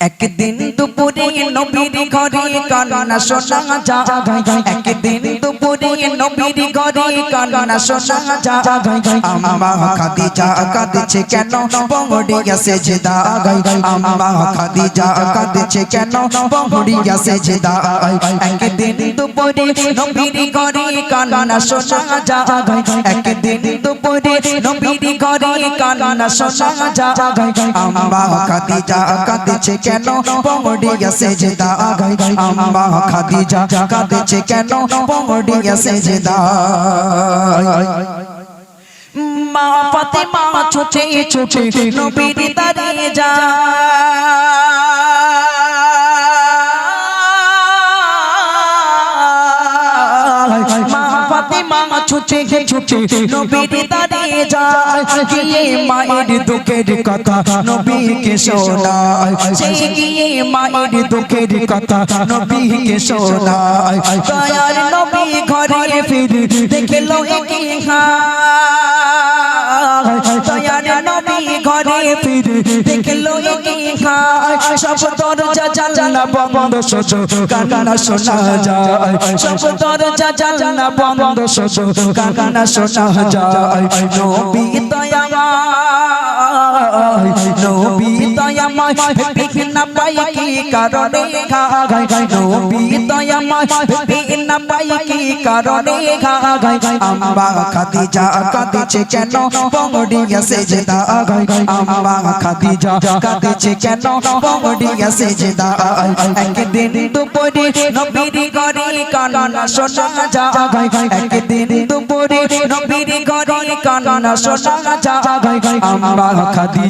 একদিন দুপুরে নবীর ঘরে কান্না শোনা যায় একদিন দুপুরে নবীর ঘরে কান্না শোনা যায় আম্মা খাদিজা কাঁদছে কেন পঙ্গড়ি গেছে যে দাগাই আম্মা খাদিজা কাঁদছে কেন পঙ্গড়ি গেছে যে দাগাই একদিন দুপুরে নবীর ঘরে কান্না শোনা যায় একদিন দুপুরে নবীর ঘরে কান্না শোনা যায় আম্মা খাদিজা কাঁদছে কেন? পঙ্গড়ি গেছে যে দাগাই আম্মা খাদিজা কাঁদছে কেন? পঙ্গড়ি গেছে যে দাগাই মা ফাতেমা ছুটে ছুটে নবীর দাঁড়িয়ে যায়। ছুটে ছুটে নবীর দাঁড়িয়ে যায়। গিয়ে মায়ের দুঃখের কথা, নবীকে শোনায়। সে গিয়ে মায়ের দুঃখের কথা, নবীকে শোনায়। দয়ার নবী ঘরে ফিরে দেখল একে দয়ার নবী ফিরে দেখল সব দরজা জানলা বন্ধ, সোজো কান্না শোনা যায়। সব দরজা জানলা বন্ধ, সোজো কান্না শোনা যায়। নবী দয়াময় নবী দয়াময় বিঘ্ন পাই কি কারণে? গায় নবী দয়াময় বিঘ্ন পাই কি কারণে? গায় আম্মা খাদিজা কাঁদিছে কেন? পঙ্গড়ি গেছে যে দাগাই আম্মা খাদিজা কাঁদিছে কেন? পঙ্গড়ি গেছে যে দাগাই একদিন দুপুরে নবীর ঘরে কান্না শোনা যায়। একদিন দুপুরে নবীর ঘরে কান্না শোনা যায়। আম্মা খাদিজা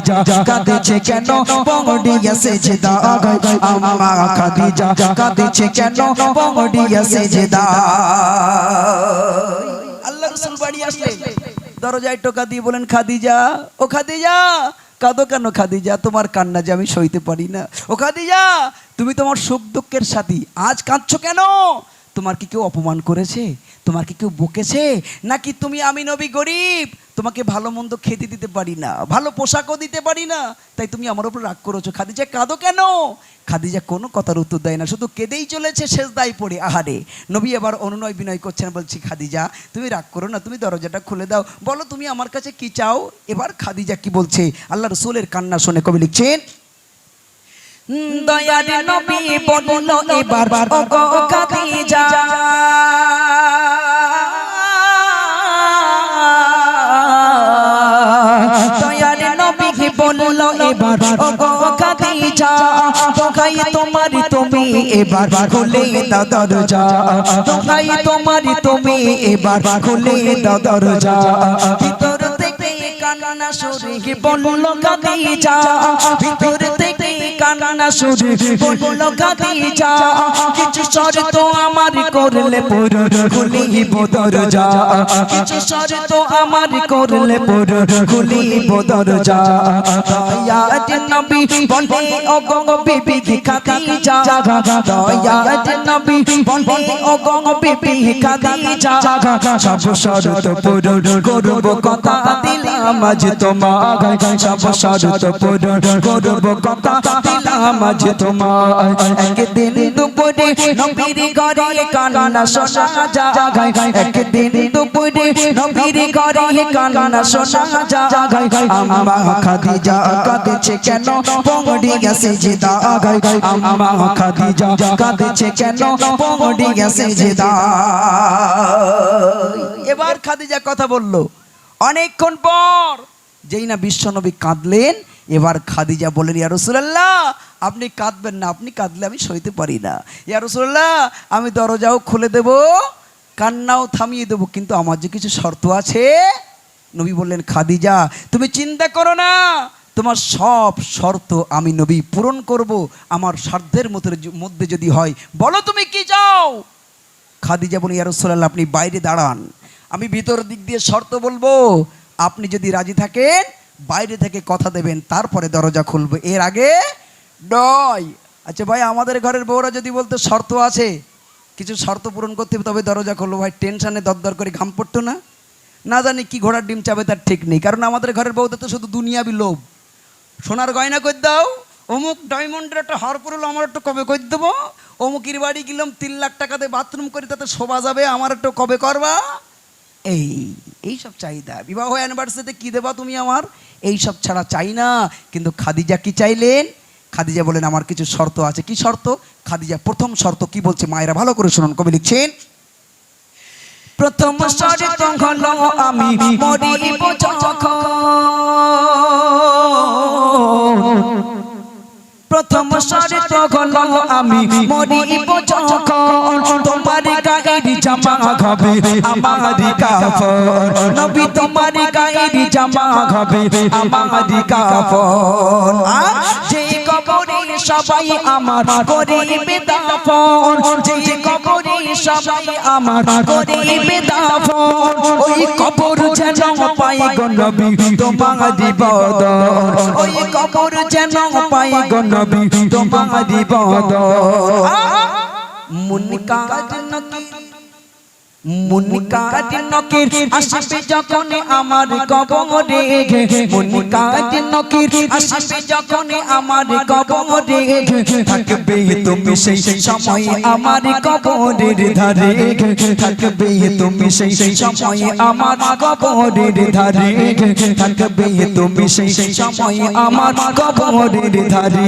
দরজায় টোকা দিয়ে বলেন, খাদিজা, ও খাদিজা কেন খাদিজা? তোমার কান্না যে আমি সইতে পারি না। ও খাদিজা, তুমি তোমার সুখ দুঃখের সাথী। আজ কাঁদছো কেন? তোমার কি কেউ অপমান করেছে? তোমার কি কেউ বকেছে? নাকি তুমি আমি নবী গরিব? তোমাকে ভালো মন্দ খেতে দিতে পারি না, ভালো পোশাকও দিতে পারি না, তাই তুমি আমার উপর রাগ করেছ। খাদিজা, কাঁদো কেন? খাদিজা কোনো কথার উত্তর দেয় না, শুধু কেঁদেই চলেছে শেষ দায় পড়ে। আহারে, নবী এবার অনুনয় বিনয় করছেন, বলছি, খাদিজা, তুমি রাগ করো না, তুমি দরজাটা খুলে দাও। বলো, তুমি আমার কাছে কি চাও? এবার খাদিজা কি বলছে? আল্লাহ রসুলের কান্না শুনে কবি লিখছেন দয়ার নবী বলল, এবার খাদিজা। ওগো খাদিজা তোকাই তোমার তুমি, এবার খুলে দাও দরজা। তোকাই তোমার তুমি, এবার খুলে দাও দরজা। ভিতর থেকে কান্না সুরে বলল খাদিজা ভিতর থেকে কান্না সুরে বলল খাদিজা কিছু শর্ত আমার করলে পুরো খুলিব দরজা। কিছু শর্ত আমার করলে পুরো খুলিব দরজা। দয়াত নবী বলে ও গো বিবি খাদিজা দয়াত নবী বলে ও গো বিবি খাদিজা সব শর্ত পূরণ করব, কথা দিলাম আজ তোমার সব শর্ত পূরণ করব, কথা তোমার একদিন দুপুরে নবীর ঘরে একদিন দুপুরে নবীর ঘরে আম্মা খাদিজা কাঁদছে কেন? পঙ্গড়ি গেছে আম্মা খাদিজা কাঁদছে কেন? পঙ্গড়ি গেছে এবার খাদিজা কথা বলল। অনেকক্ষণ পর যেই না বিশ্বনবী কাঁদলেন এবার খাদিজা বলেন ইয়া রসুলাল্লাহ, আপনি কাঁদবেন না, আপনি কাঁদলে আমি সইতে পারি না। ইয়া রসুল্লাহ আমি দরজাও খুলে দেব, কান্নাও থামিয়ে দেব, কিন্তু আমার যে কিছু শর্ত আছে? নবী বললেন, খাদিজা, তুমি চিন্তা করো না, তোমার সব শর্ত আমি নবী পূরণ করব, আমার সাধ্যের মধ্যে মধ্যে যদি হয়, বলো তুমি কি চাও? খাদিজা বলি ইয়ারসোল্লাহ আপনি বাইরে দাঁড়ান, আমি ভিতর দিক দিয়ে শর্ত বলব, আপনি যদি রাজি থাকেন বাইরে থেকে কথা দেবেন, তারপরে দরজা খুলবে। এর আগে নয়। আচ্ছা ভাই, আমাদের ঘরের বউরা যদি বলতো শর্ত আছে, কিছু শর্ত পূরণ করতে হবে, তবে দরজা খুলবো। ভাই, টেনশনে দরদর করে ঘাম পড়তো না। না জানি কি ঘোড়ার ডিম চাবে তার ঠিক নেই, কারণ আমাদের ঘরের বউদের তো শুধু দুনিয়াবি লোভ। সোনার গয়না করে দাও? অমুক ডায়মন্ডের একটা হার পড়ল আমার একটু কবে করে দেবো? অমুকির বাড়ি গেলাম, তিন লাখ টাকাতে বাথরুম করে, তাতে শোভা যাবে, আমার একটু কবে করবা? এই, এইসব চাহিদা। বিবাহ অ্যানিভার্সারিতে কি দেবা তুমি আমার? এই সব ছাড়া চাই না, কিন্তু খাদিজা কি চাইলেন? খাদিজা বলেন, আমার কিছু শর্ত আছে। কি শর্ত? খাদিজা, প্রথম শর্ত কি বলছে মায়েরা ভালো করে শুনুন, কবি লিখছেন, প্রথম শর্ত হলো আমি মরিব প্রথম আমি মরিব তোমার গায়ের জামা হবে আমার নবী তোমার জামা হবে আমার কাপড় যে কবরে সবাই আমার করিবে দাফন, যে কবরে সবাই আমার করিবে দাফন। ওই কবর যেন পাই গো নবী, তোমার বদন ওই কবর যেন পাই গো নবী, তোমার বদন মুনকাজ নকি মুনকাজ নকির আসবে যখন আমার কবরে মুনকাজ নকির আসবে যখন আমার কবরে থাকবে তুমি সেই সময় আমার কবরের ধারে থাকবে তুমি সেই সময় আমার কবরের ধারে থাকবে তুমি সেই সময় আমার কবরের ধারে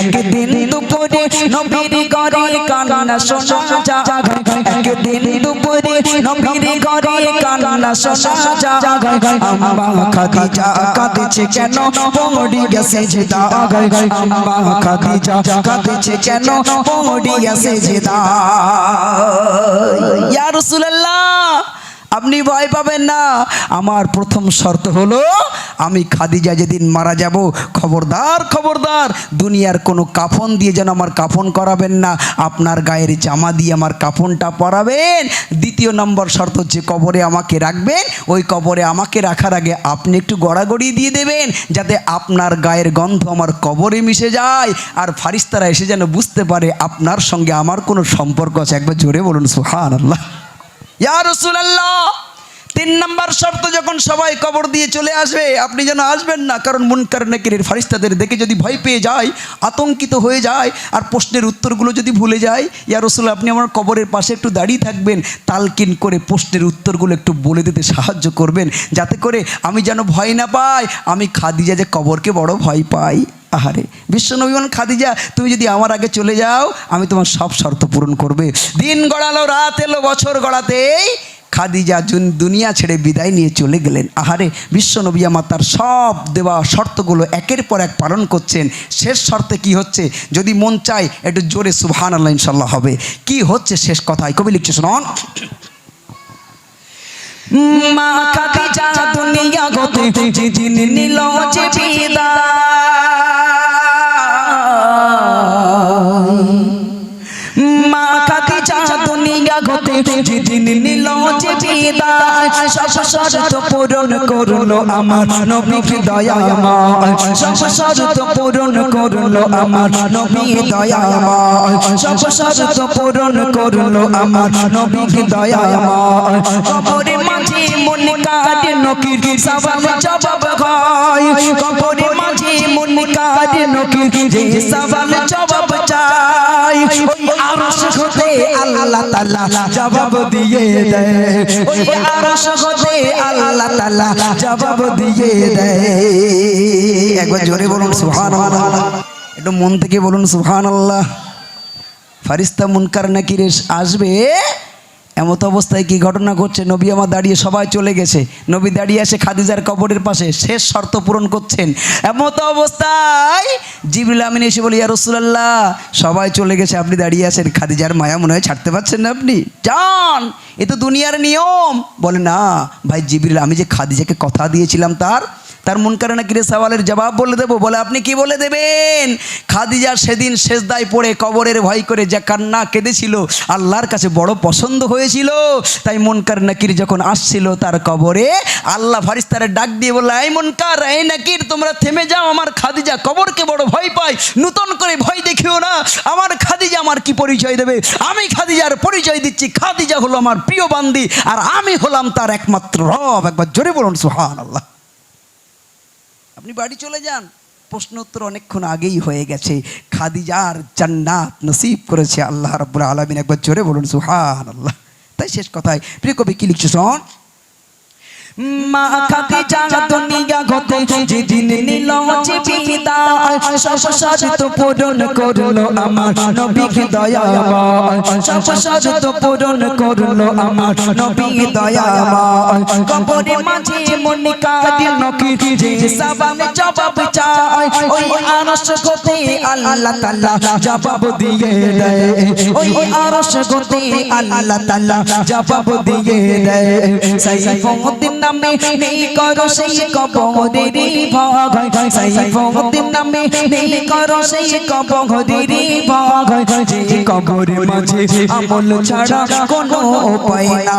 একদিন দুপুরে নবীর ঘরে কান্না শোনা যায় একদিন দুপুরে নবীর ঘরে কান্না শোনা যায় আম্মা খাদিজা কাঁদছে কেন? পড়ি গেছে যে দাগ। আম্মা খাদিজা কাঁদছে কেন? পড়ি গেছে যে দাগ। ইয়া রাসূলুল্লাহ! আপনি ভয় পাবেন না। আমার প্রথম শর্ত হলো, আমি খাদিজা যেদিন মারা যাব, খবরদার খবরদার, দুনিয়ার কোনো কাফন দিয়ে যেন আমার কাফন করাবেন না। আপনার গায়ের জামা দিয়ে আমার কাফনটা পরাবেন। দ্বিতীয় নম্বর শর্ত হচ্ছে, কবরে আমাকে রাখবেন। ওই কবরে আমাকে রাখার আগে আপনি একটু গড়াগড়ি দিয়ে দেবেন, যাতে আপনার গায়ের গন্ধ আমার কবরে মিশে যায়। আর ফারিস্তারা এসে যেন বুঝতে পারে, আপনার সঙ্গে আমার কোনো সম্পর্ক আছে। একবার জোরে বলুন সুহান আল্লাহ ইয়া রাসূলুল্লাহ তিন নাম্বার শর্ত, যখন সবাই কবর দিয়ে চলে আসবে, আপনি যেন আসবেন না, কারণ মুনকার নাকিরের ফারিস্তাদের দেখে যদি ভয় পেয়ে যায়, আতঙ্কিত হয়ে যায়, আর প্রশ্নের উত্তরগুলো যদি ভুলে যায়, ইয়া রসুল আপনি আমার কবরের পাশে একটু দাঁড়িয়ে থাকবেন, তালকিন করে প্রশ্নের উত্তরগুলো একটু বলে দিতে সাহায্য করবেন, যাতে করে আমি যেন ভয় না পাই, আমি খাদিজা যে কবরকে বড় ভয় পাই। আহারে বিশ্বনবী বলেন, খাদিজা, তুমি যদি আমার আগে চলে যাও, আমি তোমার সব শর্ত পূরণ করবে। দিন গড়ালো, রাত এলো, বছর গড়াতেই খাদিজা জুন দুনিয়া ছেড়ে বিদায় নিয়ে চলে গেলেন। আহারে বিশ্বনবী আমার তার সব দেওয়া শর্তগুলো একের পর এক পালন করছেন। শেষ শর্তে কি হচ্ছে? যদি মন চায় একটু জোরে সুবহান আল্লাহ ইনশাল্লাহ হবে। কি হচ্ছে শেষ কথায়? কবি লিখছে শোনন। মা খাদিজা দুনিয়া গতে যেদিন নিল যে বিদায়। মা খাদিজা দুনিয়া গতে যেদিন যে বিদায়। সব শর্ত পূরণ করল আমার নবী দয়াময় সব শর্ত পূরণ করল আমার নবী দয়াময় সব শর্ত পূরণ করল আমার নবী দয়াময় কবরে মাঝে মন কাটে নকির সবাব জবাব হয়। কবরে মাঝে মন কাটে নকির যে সবাব জবাব চাই ওই আরশ হতে আল্লাহ তাআলা জবাব দিয়ে একবার জোরে বলুন একটু মন থেকে বলুন সুবহানাল্লাহ। ফারিস্তা মুনকার নাকির আসবে? এমত অবস্থায় কি ঘটনা ঘটছে? নবী আমার দাঁড়িয়ে সবাই চলে গেছে। নবী দাঁড়িয়ে আসে খাদিজার কবরের পাশে শেষ শর্ত পূরণ করছেন। এমত অবস্থায় জিবরুল আমিন এসে বলি, ইয়া রসুলাল্লাহ, সবাই চলে গেছে, আপনি দাঁড়িয়ে আছেন। খাদিজার মায়া মনে হয় ছাড়তে পারছেন না আপনি? যান এ তো দুনিয়ার নিয়ম। বলে, না, ভাই জিবরিল, আমি যে খাদিজাকে কথা দিয়েছিলাম তার তার মন করে না কিরে সওয়ালের জবাব বলে দেবো? বলে, আপনি কি বলে দেবেন? খাদিজা সেদিন শেষদায় পড়ে কবরের ভয় করে যে কান্না কেঁদেছিল, আল্লাহর কাছে বড় পছন্দ হয়েছিল। তাই মনকার নাকির যখন আসছিল তার কবরে, আল্লাহ ফারিস্তারে ডাক দিয়ে বলল, এই মনকার এই নাকির তোমরা থেমে যাও, আমার খাদিজা কবরকে বড় ভয় পায়। নূতন করে ভয় দেখিও না, আমার খাদিজা আমার কি পরিচয় দেবে? আমি খাদিজার পরিচয় দিচ্ছি, খাদিজা হলো আমার প্রিয় বান্দি, আর আমি হলাম তার একমাত্র রব। একবার জোরে বলুন সুহান আল্লাহ আপনি বাড়ি চলে যান। প্রশ্ন উত্তর অনেকক্ষণ আগেই হয়ে গেছে। খাদিজার জান্নাত নসিব করেছে আল্লাহ রাব্বুল আলামিন। একবার জোরে বলুন সুহান আল্লাহ তাই শেষ কথায়, প্রিয় কবি কি লিখছে শোন? মা খাদিজা দুনিয়া গতে যেদিন নিল সব শর্ত পূরণ করল আমার নবী দয়াময়। সব শর্ত পূরণ করল আমার নবী দয়াময়। কবরে মাঝে মনে কাঁদে নকি যে সবালে জবাব চায়, ওই আরশ গতে আল্লাহ তাআলা জবাব দিয়ে দেয়। ওই আরশ গতে আল্লাহ তাআলা জবাব দিয়ে দেয়। সাইফুদ্দিন নামে নেই করো সেই কবরের ভাগ সাইফুদ্দিন নামে নেই করো সেই কবরের ভাগ যে কবরের মাঝে আমল ছাড়া কোনো উপায় না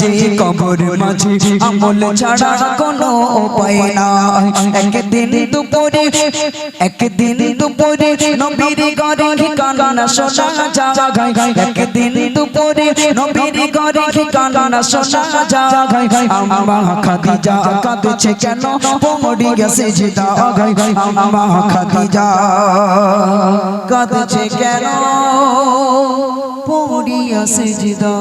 যে কবরের মাঝে আমল ছাড়া কোনো উপায় না একদিন দুপুরে একদিন দুপুরে নবীর ঘরে কান্না শোনা জাগায় একদিন দুপুরে নবীর ঘরে কান্না শোনা জাগায় আম্মা খাদিজা কাঁদছে কেন পড়ি গেছে জিদা গায় আম্মা খাদিজা কাঁদছে কেন পড়ি গেছে জিদা